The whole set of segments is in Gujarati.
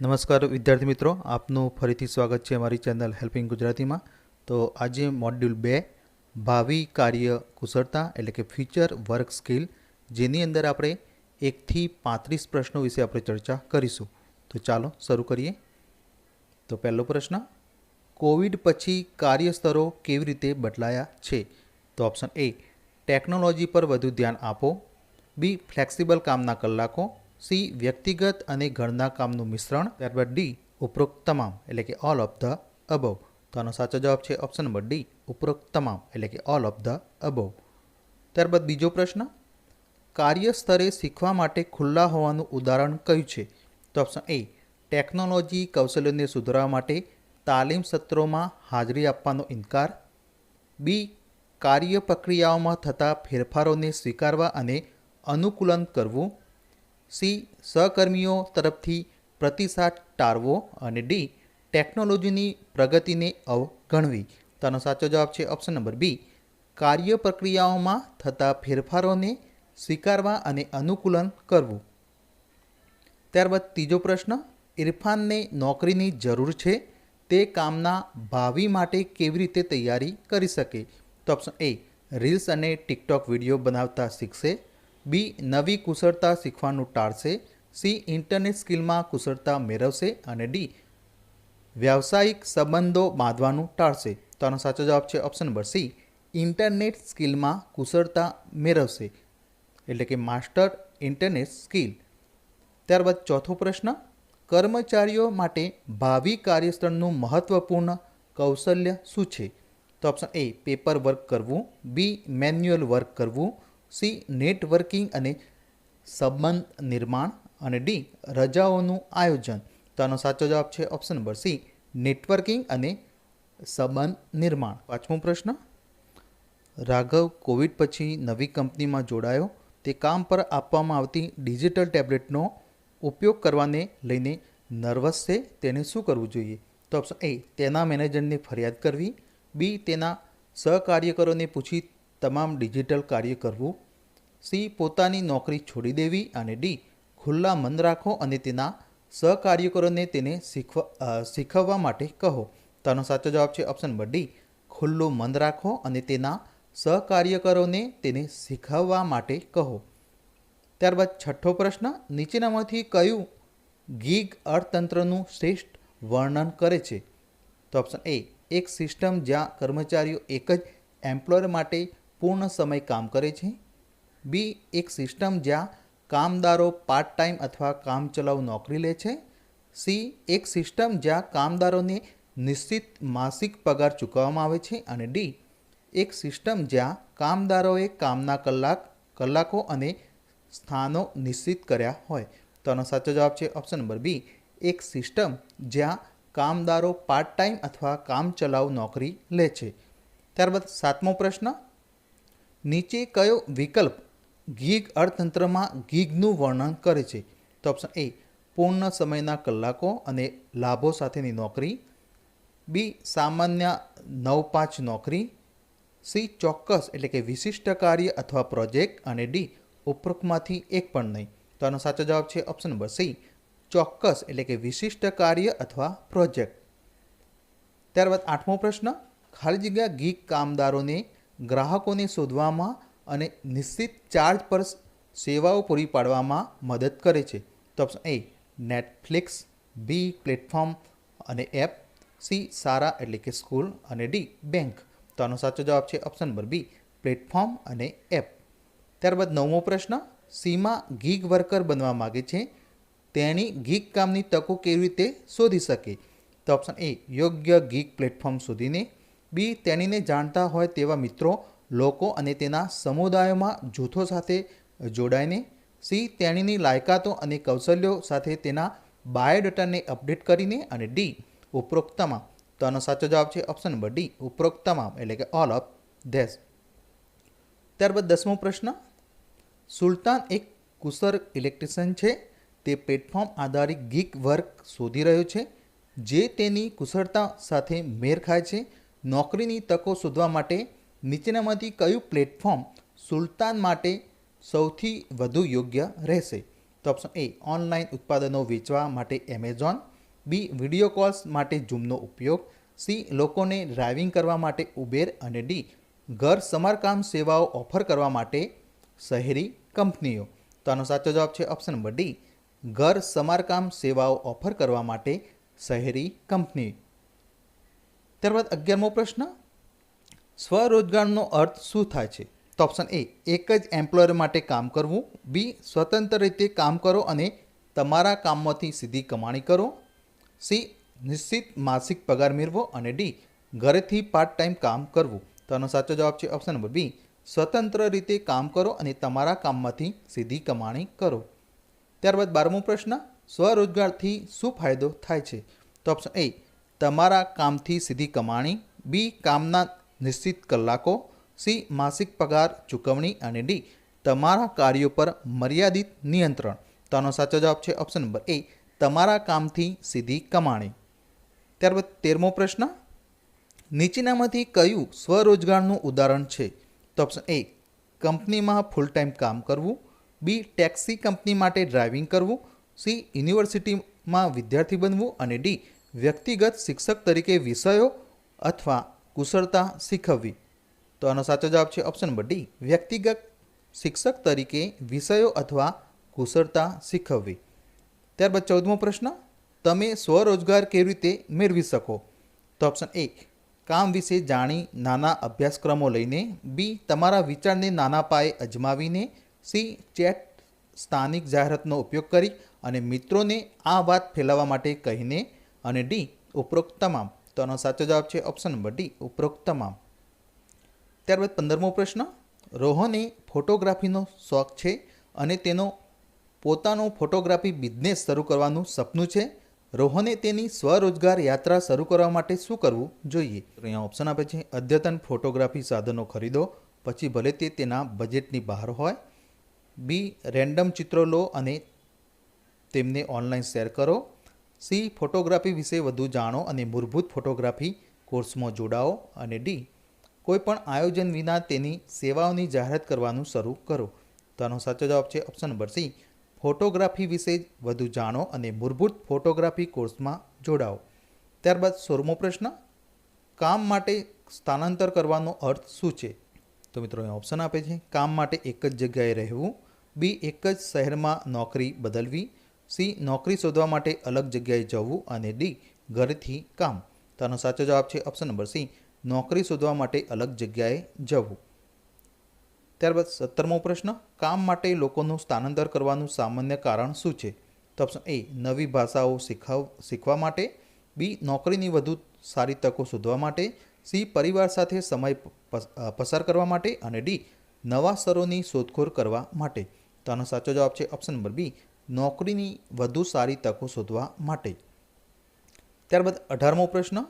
નમસ્કાર વિદ્યાર્થી મિત્રો, આપનું ફરીથી સ્વાગત છે અમારી ચેનલ હેલ્પિંગ ગુજરાતીમાં. તો આજે મોડ્યુલ બે, ભાવિ કાર્ય કુશળતા એટલે કે ફ્યુચર વર્ક સ્કિલ, જેની અંદર આપણે એકથી પાંત્રીસ પ્રશ્નો વિશે આપણે ચર્ચા કરીશું. તો ચાલો શરૂ કરીએ. તો પહેલો પ્રશ્ન, કોવિડ પછી કાર્યસ્તરો કેવી રીતે બદલાયા છે? તો ઓપ્શન એ, ટેકનોલોજી પર વધુ ધ્યાન આપો. બી, ફ્લેક્સિબલ કામના કલાકો. સી, વ્યક્તિગત અને ઘરના કામનું મિશ્રણ. ત્યારબાદ ડી, ઉપરોક્ત તમામ, એટલે કે ઓલ ઓફ ધ અબવ તો આનો સાચો જવાબ છે ઓપ્શન નંબર ડી, ઉપરોક્ત તમામ, એટલે કે ઓલ ઓફ ધ અબવ ત્યારબાદ બીજો પ્રશ્ન કાર્યસ્તરે શીખવા માટે ખુલ્લા હોવાનું ઉદાહરણ કયું છે? તો ઓપ્શન એ ટેકનોલોજી કૌશલ્યોને સુધારવા માટે તાલીમ સત્રોમાં હાજરી આપવાનો ઇનકાર. બી કાર્ય પ્રક્રિયાઓમાં થતા ફેરફારોને સ્વીકારવા અને અનુકૂલન કરવું. સી, સહકર્મીઓ તરફથી પ્રતિસાદ ટાળવો અને ડી, ટેકનોલોજીની પ્રગતિને અવગણવી. તો સાચો જવાબ છે ઓપ્શન નંબર બી, કાર્ય પ્રક્રિયાઓમાં થતા ફેરફારોને સ્વીકારવા અને અનુકૂલન કરવું. ત્યારબાદ ત્રીજો પ્રશ્ન, ઇરફાનને નોકરીની જરૂર છે, તે કામના ભાવિ માટે કેવી રીતે તૈયારી કરી શકે? તો ઓપ્શન એ, રીલ્સ અને ટિકટોક વીડિયો બનાવતા શીખશે બી નવી કુશળતા શીખવાનું ટાળશે, સી ઇન્ટરનેટ સ્કિલમાં કુશળતા મેળવશે અને ડી વ્યાવસાયિક સંબંધો બાંધવાનું ટાળશે. તો આનો સાચો જવાબ છે ઓપ્શન નંબર સી, ઇન્ટરનેટ સ્કિલમાં કુશળતા મેળવશે. એટલે કે માસ્ટર ઇન્ટરનેટ સ્કિલ. ત્યારબાદ ચોથો પ્રશ્ન, કર્મચારીઓ માટે ભાવિ કાર્યસ્થળનું મહત્વપૂર્ણ કૌશલ્ય શું છે? તો ઓપ્શન એ, પેપર વર્ક કરવું, બી, મેન્યુઅલ વર્ક કરવું સી, નેટવર્કિંગ અને સંબંધ નિર્માણ અને ડી, રજાઓનું આયોજન. તો આનો સાચો જવાબ છે ઓપ્શન નંબર સી, નેટવર્કિંગ અને સંબંધ નિર્માણ. પાંચમો પ્રશ્ન. રાઘવ કોવિડ પછી નવી કંપનીમાં જોડાયો. તે કામ પર આપવામાં આવતી ડિજિટલ ટેબ્લેટનો ઉપયોગ કરવાને લઈને નર્વસ છે. તેને શું કરવું જોઈએ? તો ઓપ્શન એ, તેના મેનેજરને ફરિયાદ કરવી. બી, તેના સહકાર્યકરોને પૂછી તમામ ડિજિટલ કાર્ય કરવું. સી પોતાની નોકરી છોડી દેવી અને ડી ખુલ્લા મન રાખો અને તેના સહકાર્યકરોને તેને શીખવા શીખવવા માટે કહો. તેનો સાચો જવાબ છે ઓપ્શન નંબર ડી. ખુલ્લું મન રાખો અને તેના સહકાર્યકરોને તેને શીખવવા માટે કહો. ત્યારબાદ છઠ્ઠો પ્રશ્ન, નીચેનામાંથી કયું ગીગ અર્થતંત્રનું શ્રેષ્ઠ વર્ણન કરે છે? તો ઓપ્શન એ, એક સિસ્ટમ જ્યાં કર્મચારીઓ એક જ એમ્પ્લોયર માટે પૂર્ણ સમય કામ કરે છે. બી એક સિસ્ટમ જ્યાં કામદારો પાર્ટ ટાઈમ અથવા કામચલાઉ નોકરી લે છે. સી એક સિસ્ટમ જ્યાં કામદારોને નિશ્ચિત માસિક પગાર ચૂકવવામાં આવે છે અને ડી એક સિસ્ટમ જ્યાં કામદારોએ કામના કલાક, કલાકો અને સ્થાનો નિશ્ચિત કર્યા હોય. તો આનો સાચો જવાબ છે ઓપ્શન નંબર બી. એક સિસ્ટમ જ્યાં કામદારો પાર્ટ ટાઈમ અથવા કામચલાઉ નોકરી લે છે. ત્યારબાદ સાતમો પ્રશ્ન. નીચે કયો વિકલ્પ ગીગ અર્થતંત્રમાં ગીગનું વર્ણન કરે છે. તો ઓપ્શન એ પૂર્ણ સમયના કલાકો અને લાભો સાથેની નોકરી. બી સામાન્ય નવ પાંચ નોકરી. સી ચોક્કસ એટલે કે વિશિષ્ટ કાર્ય અથવા પ્રોજેક્ટ. અને ડી ઉપરોક્તમાંથી એક પણ નહીં. તો આનો સાચો જવાબ છે ઓપ્શન નંબર સી ચોક્કસ એટલે કે વિશિષ્ટ કાર્ય અથવા પ્રોજેક્ટ. ત્યારબાદ આઠમો પ્રશ્ન, ખાલી જગ્યા ગીક કામદારોને ગ્રાહકોને શોધવામાં અને નિશ્ચિત ચાર્જ પર સેવાઓ પૂરી પાડવામાં મદદ કરે છે. તો option A Netflix B platform અને એપ સી સારા એટલે કે સ્કૂલ અને ડી બેંક તો આનો સાચો જવાબ છે ઓપ્શન નંબર બી પ્લેટફોર્મ અને એપ ત્યારબાદ નવમો પ્રશ્ન, સીમા ગીગ વર્કર બનવા માગે છે. તેણી ગીગ કામની તકો કેવી રીતે શોધી શકે? તો ઓપ્શન એ યોગ્ય ગીગ પ્લેટફોર્મ શોધીને. બી તેણીને જાણતા હોય તેવા મિત્રો લોકો અને તેના સમુદાયોમાં જૂથો સાથે જોડાઈને સી તેણીની લાયકાતો અને કૌશલ્યો સાથે તેના બાયોડેટાને અપડેટ કરીને અને ડી ઉપરોક્તમાં. તો આનો સાચો જવાબ છે ઓપ્શન નંબર ડી ઉપરોક્તમાં, એટલે કે ઓલ ઓફ ધેસ ત્યારબાદ દસમો પ્રશ્ન. સુલતાન એક કુશળ ઇલેક્ટ્રિશિયન છે. તે પ્લેટફોર્મ આધારિત ગીક વર્ક શોધી રહ્યો છે, જે તેની કુશળતા સાથે મેળ ખાય છે. નોકરીની તકો શોધવા માટે નીચેનામાંથી કયું પ્લેટફોર્મ સુલતાન માટે સૌથી વધુ યોગ્ય રહેશે? તો ઓપ્શન એ ઓનલાઈન ઉત્પાદનો વેચવા માટે એમેઝોન બી વીડિયો કોલ્સ માટે ઝૂમનો ઉપયોગ. સી લોકોને ડ્રાઇવિંગ કરવા માટે ઉબેર અને ડી ઘર સમારકામ સેવાઓ ઓફર કરવા માટે શહેરી કંપનીઓ. તો આનો સાચો જવાબ છે ઓપ્શન નંબર ડી ઘર સમારકામ સેવાઓ ઓફર કરવા માટે શહેરી કંપની ત્યારબાદ અગિયારમો પ્રશ્ન સ્વરોજગારનો અર્થ શું થાય છે? તો ઓપ્શન એ એક જ એમ્પ્લોયર માટે કામ કરવું. બી સ્વતંત્ર રીતે કામ કરો અને તમારા કામમાંથી સીધી કમાણી કરો. સી નિશ્ચિત માસિક પગાર મેળવો અને ડી ઘરેથી પાર્ટ ટાઈમ કામ કરવું. તો આનો સાચો જવાબ છે ઓપ્શન નંબર બી સ્વતંત્ર રીતે કામ કરો અને તમારા કામમાંથી સીધી કમાણી કરો. ત્યારબાદ બારમો પ્રશ્ન, સ્વરોજગારથી શું ફાયદો થાય છે? તો ઓપ્શન એ તમારા કામથી સીધી કમાણી. બી કામના નિશ્ચિત કલાકો, સી, માસિક પગાર, ચૂકવણી અને ડી, તમારા કાર્યો પર મર્યાદિત નિયંત્રણ. તો આનો સાચો જવાબ છે ઓપ્શન નંબર એ, તમારા કામથી સીધી કમાણી. ત્યારબાદ તેરમો પ્રશ્ન, નીચેનામાંથી કયું સ્વરોજગારનું ઉદાહરણ છે? તો ઓપ્શન એ, કંપનીમાં ફૂલ ટાઈમ કામ કરવું. બી, ટેક્સી કંપની માટે ડ્રાઇવિંગ કરવું. સી, યુનિવર્સિટીમાં વિદ્યાર્થી બનવું. અને ડી, વ્યક્તિગત શિક્ષક તરીકે વિષયો અથવા કુશળતા શીખવવી. તો આનો સાચો જવાબ છે ઓપ્શન નંબર ડી વ્યક્તિગત શિક્ષક તરીકે વિષયો અથવા કુશળતા શીખવવી. ત્યારબાદ ચૌદમો પ્રશ્ન, તમે સ્વરોજગાર કેવી રીતે મેળવી શકો? તો ઓપ્શન એ કામ વિશે જાણી નાના અભ્યાસક્રમો લઈને. બી તમારા વિચારને નાના પાયે અજમાવીને. સી ચેટ સ્થાનિક જાહેરાતનો ઉપયોગ કરી અને મિત્રોને આ વાત ફેલાવવા માટે કહીને. અને ડી ઉપરોક્ત તમામ. તો આનો સાચો જવાબ છે ઓપ્શન નંબર ડી, ઉપરોક્ત તમામ. ત્યારબાદ પંદરમો પ્રશ્ન, રોહને ફોટોગ્રાફીનો શોખ છે અને તેનો પોતાનો ફોટોગ્રાફી બિઝનેસ શરૂ કરવાનું સપનું છે. રોહને તેની સ્વરોજગાર યાત્રા શરૂ કરવા માટે શું કરવું જોઈએ? અહીંયા ઓપ્શન આપે છે, અદ્યતન ફોટોગ્રાફી સાધનો ખરીદો, પછી ભલે તે તેના બજેટની બહાર હોય. બી, રેન્ડમ ચિત્રો લો અને તેમને ઓનલાઈન શેર કરો. સી, ફોટોગ્રાફી વિશે વધુ જાણો અને મૂળભૂત ફોટોગ્રાફી કોર્સમાં જોડાઓ અને ડી, કોઈપણ આયોજન વિના તેની સેવાઓની જાહેરાત કરવાનું શરૂ કરો. તો આનો સાચો જવાબ છે ઓપ્શન નંબર સી, ફોટોગ્રાફી વિશે વધુ જાણો અને મૂળભૂત ફોટોગ્રાફી કોર્સમાં જોડાઓ. ત્યારબાદ સોળમો પ્રશ્ન, કામ માટે સ્થાનાંતર કરવાનો અર્થ શું છે? તો મિત્રો અહીં ઓપ્શન આપે છે, કામ માટે એક જ જગ્યાએ રહેવું, બી, એક જ શહેરમાં નોકરી બદલવી સી, નોકરી શોધવા માટે અલગ જગ્યાએ જવું અને ડી, ઘરેથી કામ. તો આનો સાચો જવાબ છે ઓપ્શન નંબર સી, નોકરી શોધવા માટે અલગ જગ્યાએ જવું. ત્યારબાદ સત્તરમો પ્રશ્ન, કામ માટે લોકોનું સ્થાનાંતર કરવાનું સામાન્ય કારણ શું છે? તો ઓપ્શન એ, નવી ભાષાઓ શીખવ, શીખવા માટે. બી, નોકરીની વધુ સારી તકો શોધવા માટે. સી, પરિવાર સાથે સમય પસાર કરવા માટે. અને ડી, નવા સ્તરોની શોધખોળ કરવા માટે. તો આનો સાચો જવાબ છે ઓપ્શન નંબર બી નોકરીની વધુ સારી તકો શોધવા માટે. ત્યારબાદ અઢારમો પ્રશ્ન,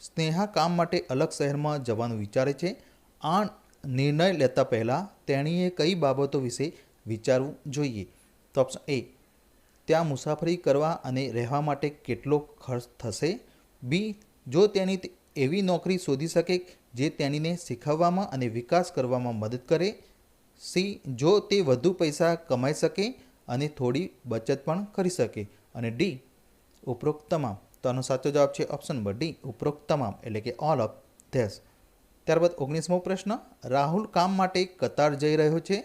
સ્નેહા કામ માટે અલગ શહેરમાં જવાનું વિચારે છે. આ નિર્ણય લેતા પહેલાં તેણીએ કઈ બાબતો વિશે વિચારવું જોઈએ? તો ઓપ્શન એ ત્યાં મુસાફરી કરવા અને રહેવા માટે કેટલો ખર્ચ થશે? બી જો તેણી એવી નોકરી શોધી શકે જે તેણીને શીખવવામાં અને વિકાસ કરવામાં મદદ કરે. સી જો તે વધુ પૈસા કમાઈ શકે અને થોડી બચત પણ કરી શકે. અને ડી ઉપરોક્ત તમામ તો આનો સાચો જવાબ છે ઓપ્શન નંબર ડી ઉપરોક્ત તમામ એટલે કે ઓલ ઓફ ધેસ ત્યારબાદ ઓગણીસમો પ્રશ્ન, રાહુલ કામ માટે કતાર જઈ રહ્યો છે?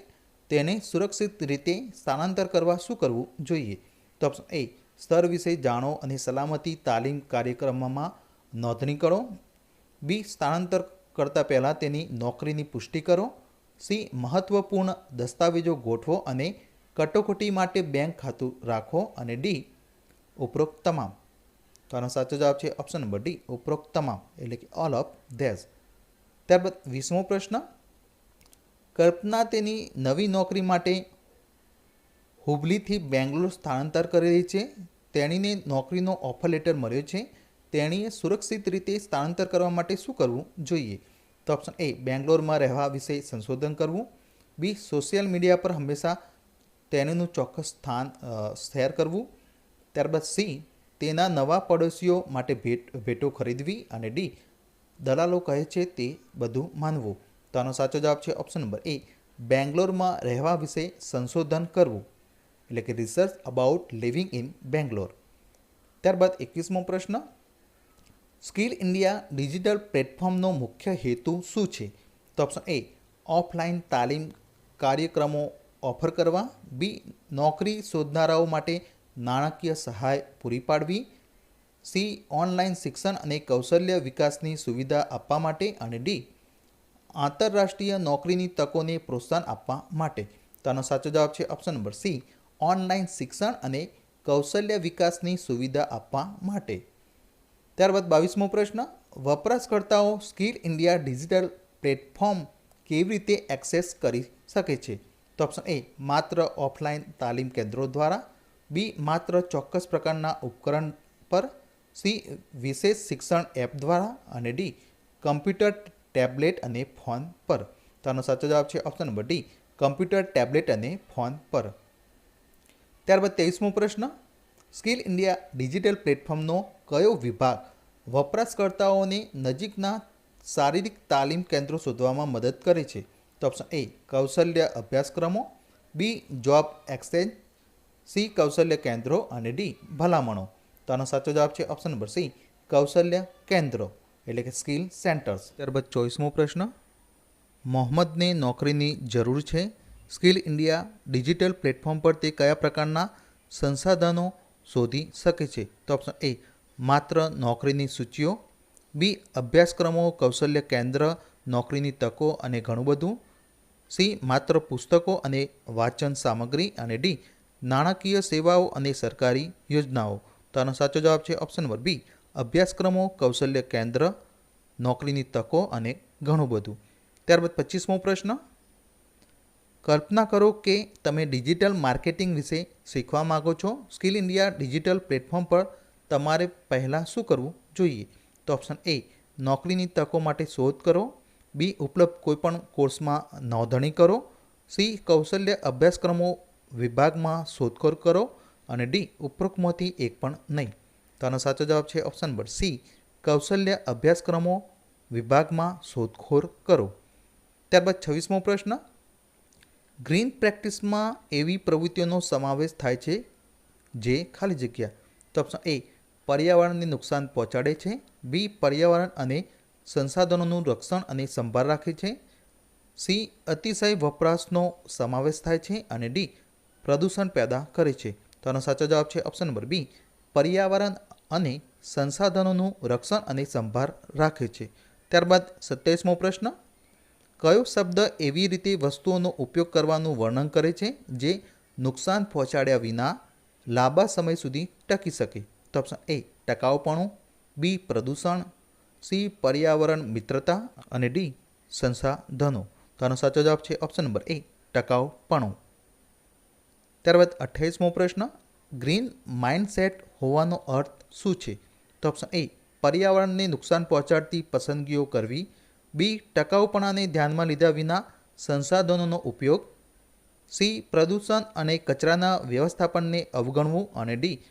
તેને સુરક્ષિત રીતે સ્થાનાંતર કરવા શું કરવું જોઈએ? તો ઓપ્શન એ સ્તર વિશે જાણો અને સલામતી તાલીમ કાર્યક્રમમાં નોંધણી કરો. બી સ્થાનાંતર કરતાં પહેલાં તેની નોકરીની પુષ્ટિ કરો. સી મહત્વપૂર્ણ દસ્તાવેજો ગોઠવો અને કટોકટી માટે બેંક ખાતું રાખો અને ડી, ઉપરોક્ત તમામ. તો આનો સાચો જવાબ છે ઓપ્શન નંબર ડી, ઉપરોક્ત તમામ, એટલે કે ઓલ ઓફ ધેઝ ત્યારબાદ વીસમો પ્રશ્ન, કલ્પના તેની નવી નોકરી માટે હુબલીથી બેંગ્લોર સ્થળાંતર કરી રહી છે. તેણીને નોકરીનો ઓફર લેટર મળ્યો છે. તેણીએ સુરક્ષિત રીતે સ્થળાંતર કરવા માટે શું કરવું જોઈએ? તો ઓપ્શન એ બેંગ્લોરમાં રહેવા વિશે સંશોધન કરવું. બી સોશિયલ મીડિયા પર હંમેશા તેણીનું ચોક્કસ સ્થાન શેર કરવું. ત્યારબાદ સી, તેના નવા પડોશીઓ માટે ભેટ, ભેટો ખરીદવી અને ડી, દલાલો કહે છે તે બધું માનવું. તો આનો સાચો જવાબ છે ઓપ્શન નંબર એ, બેંગ્લોરમાં રહેવા વિશે સંશોધન કરવું, એટલે કે research about living in Bangalore. ત્યારબાદ એકવીસમો પ્રશ્ન, સ્કિલ ઇન્ડિયા ડિજિટલ પ્લેટફોર્મનો મુખ્ય હેતુ શું છે? તો ઓપ્શન એ, ઓફલાઈન તાલીમ કાર્યક્રમો ઓફર કરવા, બી, નોકરી શોધનારાઓ માટે નાણાકીય સહાય પૂરી પાડવી, સી, ઓનલાઈન શિક્ષણ અને કૌશલ્ય વિકાસની સુવિધા આપવા માટે અને ડી, આંતરરાષ્ટ્રીય નોકરીની તકોને પ્રોત્સાહન આપવા માટે. તો આનો સાચો જવાબ છે ઓપ્શન નંબર સી, ઓનલાઈન શિક્ષણ અને કૌશલ્ય વિકાસની સુવિધા આપવા માટે. ત્યારબાદ બાવીસમો પ્રશ્ન, વપરાશકર્તાઓ સ્કિલ ઇન્ડિયા ડિજિટલ પ્લેટફોર્મ કેવી રીતે એક્સેસ કરી શકે છે? તો ઓપ્શન એ માત્ર ઓફલાઈન તાલીમ કેન્દ્રો દ્વારા. બી માત્ર ચોક્કસ પ્રકારના ઉપકરણ પર. સી વિશેષ શિક્ષણ એપ દ્વારા. અને ડી કમ્પ્યુટર ટેબ્લેટ અને ફોન પર. તો આનો સાચો જવાબ છે option number D computer tablet અને ફોન પર. ત્યારબાદ ત્રેવીસમો પ્રશ્ન, સ્કિલ ઇન્ડિયા ડિજિટલ પ્લેટફોર્મનો કયો વિભાગ વપરાશકર્તાઓને નજીકના શારીરિક તાલીમ કેન્દ્રો શોધવામાં મદદ કરે છે? તો ઓપ્શન એ કૌશલ્ય અભ્યાસક્રમો બી જોબ એક્સચેન્જ સી કૌશલ્ય કેન્દ્રો અને ડી ભલામણો. તો આનો સાચો જવાબ છે ઓપ્શન નંબર સી કૌશલ્ય કેન્દ્રો, એટલે કે સ્કિલ સેન્ટર્સ ત્યારબાદ ચોવીસમો પ્રશ્ન, મોહમ્મદને નોકરીની જરૂર છે. સ્કિલ ઇન્ડિયા ડિજિટલ પ્લેટફોર્મ પર તે કયા પ્રકારના સંસાધનો શોધી શકે છે? તો ઓપ્શન એ માત્ર નોકરીની સૂચિઓ. બી અભ્યાસક્રમો, કૌશલ્ય કેન્દ્ર, નોકરીની તકો અને ઘણું બધું. સી, માત્ર પુસ્તકો અને વાંચન સામગ્રી અને ડી, નાણાકીય સેવાઓ અને સરકારી યોજનાઓ. તો આનો સાચો જવાબ છે ઓપ્શન નંબર બી, અભ્યાસક્રમો, કૌશલ્ય કેન્દ્ર, નોકરીની તકો અને ઘણું બધું. ત્યારબાદ પચીસમો પ્રશ્ન, કલ્પના કરો કે તમે ડિજિટલ માર્કેટિંગ વિશે શીખવા માગો છો. સ્કિલ ઇન્ડિયા ડિજિટલ પ્લેટફોર્મ પર તમારે પહેલાં શું કરવું જોઈએ? તો ઓપ્શન એ, નોકરીની તકો માટે શોધ કરો. બી ઉપલબ્ધ કોઈપણ કોર્સમાં નોંધણી કરો. સી કૌશલ્ય અભ્યાસક્રમો વિભાગમાં શોધખોળ કરો અને ડી ઉપરોક્તમાંથી એક પણ નહીં. તો આનો સાચો જવાબ છે ઓપ્શન નંબર સી. કૌશલ્ય અભ્યાસક્રમો વિભાગમાં શોધખોળ કરો. ત્યારબાદ છવ્વીસમો પ્રશ્ન. ગ્રીન પ્રેક્ટિસમાં એવી પ્રવૃત્તિઓનો સમાવેશ થાય છે જે ખાલી જગ્યા. તો ઓપ્શન એ, પર્યાવરણને નુકસાન પહોંચાડે છે. બી, પર્યાવરણ અને સંસાધનોનું રક્ષણ અને સંભાળ રાખે છે. સી. અતિશય વપરાશનો સમાવેશ થાય છે અને ડી. પ્રદૂષણ પેદા કરે છે. તો આનો સાચો જવાબ છે ઓપ્શન નંબર બી. પર્યાવરણ અને સંસાધનોનું રક્ષણ અને સંભાળ રાખે છે. ત્યારબાદ સત્યાવીસમો પ્રશ્ન. કયો શબ્દ એવી રીતે વસ્તુઓનો ઉપયોગ કરવાનું વર્ણન કરે છે જે નુકસાન પહોંચાડ્યા વિના લાંબા સમય સુધી ટકી શકે? તો ઓપ્શન એ, ટકાઉપણું. બી, પ્રદૂષણ. સી, પર્યાવરણ મિત્રતા અને ડી, સંસાધનો. તો આનો સાચો જવાબ છે ઓપ્શન નંબર એ ટકાઉપણું ત્યારબાદ અઠ્યાવીસમો પ્રશ્ન ગ્રીન માઇન્ડસેટ હોવાનો અર્થ શું છે? તો ઓપ્શન એ પર્યાવરણને નુકસાન પહોંચાડતી પસંદગીઓ કરવી. બી ટકાઉપણાને ધ્યાનમાં લીધા વિના સંસાધનોનો ઉપયોગ. સી પ્રદૂષણ અને કચરાના વ્યવસ્થાપનને અવગણવું અને ડી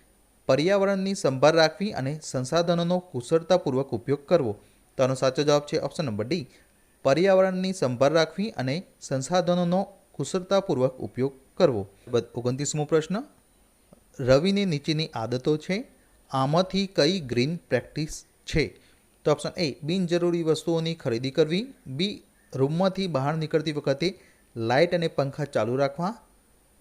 પર્યાવરણની સંભાળ રાખવી અને સંસાધનોનો કુશળતાપૂર્વક ઉપયોગ કરવો. તો સાચો જવાબ છે ઓપ્શન નંબર ડી પર્યાવરણની સંભાળ રાખવી અને સંસાધનોનો કુશળતાપૂર્વક ઉપયોગ કરવો. ઓગણત્રીસમો પ્રશ્ન. રવિની નીચેની આદતો છે. આમાંથી કઈ ગ્રીન પ્રેક્ટિસ છે? તો ઓપ્શન એ બિનજરૂરી વસ્તુઓની ખરીદી કરવી. બી રૂમમાંથી બહાર નીકળતી વખતે લાઇટ અને પંખા ચાલુ રાખવા.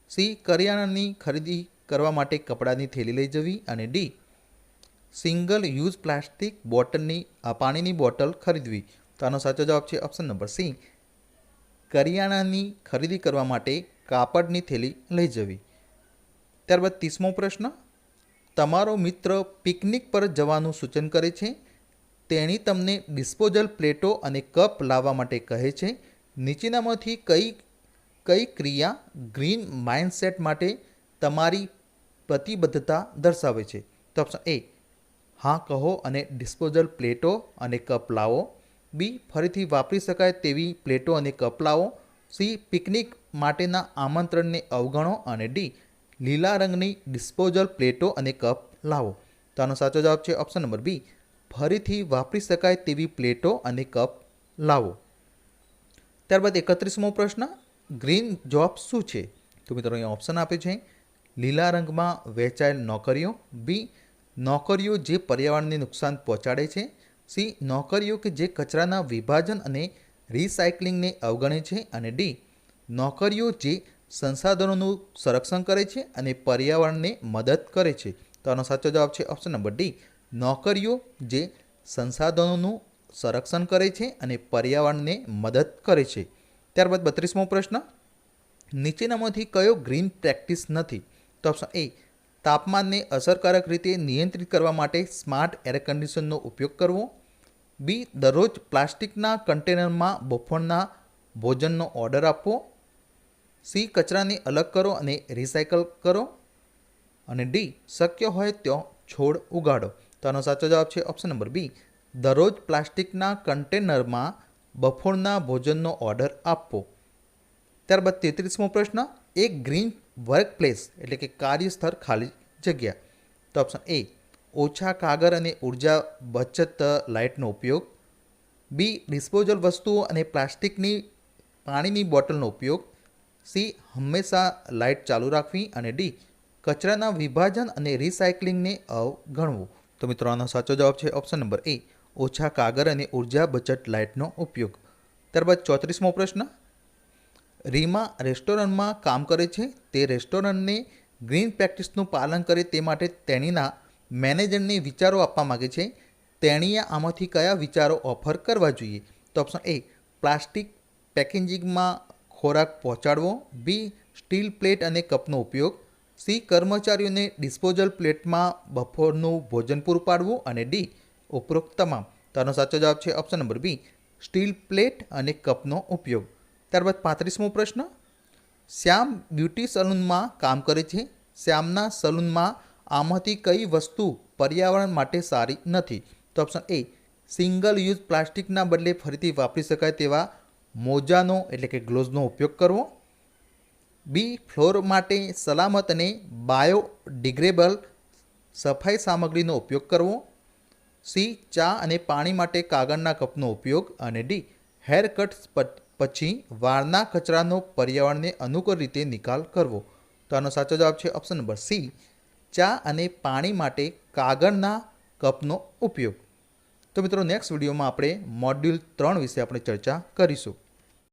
સી કરિયાણાની ખરીદી કરવા માટે કપડાની થેલી લઈ જવી અને ડી, સિંગલ યુઝ પ્લાસ્ટિક બોટલની પાણીની બોટલ ખરીદવી. તો આનો સાચો જવાબ છે ઓપ્શન નંબર સી, કરિયાણાની ખરીદી કરવા માટે કાપડની થેલી લઈ જવી. ત્યારબાદ ત્રીસમો પ્રશ્ન, તમારો મિત્ર પિકનિક પર જવાનું સૂચન કરે છે? તેણી તમને ડિસ્પોઝલ પ્લેટો અને કપ લાવવા માટે કહે છે. નીચેનામાંથી કઈ કઈ ક્રિયા ગ્રીન માઇન્ડસેટ માટે તમારી પ્રતિબદ્ધતા દર્શાવે છે. તો ઓપ્શન એ હા કહો અને ડિસ્પોઝલ પ્લેટો અને કપ લાવો બી ફરીથી વાપરી શકાય તેવી પ્લેટો અને કપ લાવો સી પિકનિક માટેના આમંત્રણને અવગણો અને ડી લીલા રંગની ડિસ્પોઝલ પ્લેટો અને કપ લાવો. તો આનો સાચો જવાબ છે ઓપ્શન નંબર બી ફરીથી વાપરી શકાય તેવી પ્લેટો અને કપ લાવો. ત્યારબાદ એકત્રીસમો પ્રશ્ન ગ્રીન જોબ શું છે? તો મિત્રો અહીંયા ઓપ્શન આપે છે. લીલા રંગમાં વહેંચાયેલ નોકરીઓ બી નોકરીઓ જે પર્યાવરણને નુકસાન પહોંચાડે છે સી નોકરીઓ કે જે કચરાના વિભાજન અને રિસાયકલિંગને અવગણે છે અને ડી નોકરીઓ જે સંસાધનોનું સંરક્ષણ કરે છે અને પર્યાવરણને મદદ કરે છે. તો આનો સાચો જવાબ છે ઓપ્શન નંબર ડી નોકરીઓ જે સંસાધનોનું સંરક્ષણ કરે છે અને પર્યાવરણને મદદ કરે છે. ત્યારબાદ બત્રીસમો પ્રશ્ન. નીચેનામાંથી કયો ગ્રીન પ્રેક્ટિસ નથી? તો ઓપ્શન એ તાપમાનને અસરકારક રીતે નિયંત્રિત કરવા માટે સ્માર્ટ એર કન્ડિશનનો ઉપયોગ કરવો. બી, દરરોજ પ્લાસ્ટિકના કન્ટેનરમાં બપોરના ભોજનનો ઓર્ડર આપવો. સી, કચરાને અલગ કરો અને રિસાયકલ કરો. અને ડી, શક્ય હોય ત્યાં છોડ ઉગાડો. તો આનો સાચો જવાબ છે ઓપ્શન નંબર બી, દરરોજ પ્લાસ્ટિકના કન્ટેનરમાં બફોરના ભોજનનો ઓર્ડર આપવો. ત્યારબાદ તેત્રીસમો પ્રશ્ન, એક ગ્રીન વર્ક પ્લેસ એટલે કે કાર્યસ્થળ ખાલી જગ્યા. તો ઓપ્શન એ, ઓછા કાગળ અને ઊર્જા બચત લાઇટનો ઉપયોગ. બી, ડિસ્પોઝલ વસ્તુઓ અને પ્લાસ્ટિકની પાણીની બોટલનો ઉપયોગ. સી, હંમેશા લાઇટ ચાલુ રાખવી અને ડી, કચરાના વિભાજન અને રિસાયકલિંગને અવગણવું. તો મિત્રો, આનો સાચો જવાબ છે ઓપ્શન નંબર એ, ઓછા કાગળ અને ઊર્જા બચત લાઇટનો ઉપયોગ. ત્યારબાદ ચોત્રીસમો પ્રશ્ન રીમા રેસ્ટોરન્ટમાં કામ કરે છે. તે રેસ્ટોરન્ટને ગ્રીન પ્રેક્ટિસનું પાલન કરે તે માટે તેણીના મેનેજરને વિચારો આપવા માગે છે. તેણીએ આમાંથી કયા વિચારો ઓફર કરવા જોઈએ? તો ઓપ્શન એ, પ્લાસ્ટિક પેકેજિંગમાં ખોરાક પહોંચાડવો. બી, સ્ટીલ પ્લેટ અને કપનો ઉપયોગ. સી, કર્મચારીઓને ડિસ્પોઝલ પ્લેટમાં બપોરનું ભોજન પૂરું પાડવું અને ડી, ઉપરોક્ત તમામ. તો આનો સાચો જવાબ છે option number B, steel plate અને કપનો ઉપયોગ. ત્યારબાદ પાંત્રીસમો પ્રશ્ન. શ્યામ બ્યુટી સલૂનમાં કામ કરે છે. શ્યામના સલૂનમાં આમાંથી કઈ વસ્તુ પર્યાવરણ માટે સારી નથી? તો ઓપ્શન એ, સિંગલ યુઝ પ્લાસ્ટિકના બદલે ફરીથી વાપરી શકાય તેવા મોજાનો એટલે કે ગ્લોવ્સનો ઉપયોગ કરવો. બી, ફ્લોર માટે સલામત અને બાયોડિગ્રેબલ સફાઈ સામગ્રીનો ઉપયોગ કરવો. સી, ચા અને પાણી માટે કાગળના કપનો ઉપયોગ. અને ડી, હેર કટ પછી વાળના કચરાનો પર્યાવરણને અનુકૂળ રીતે નિકાલ કરવો. તો આનો સાચો જવાબ છે ઓપ્શન નંબર સી, ચા અને પાણી માટે કાગળના કપનો ઉપયોગ. તો મિત્રો નેક્સ્ટ વિડીયોમાં આપણે મોડ્યુલ ત્રણ વિશે આપણે ચર્ચા કરીશું.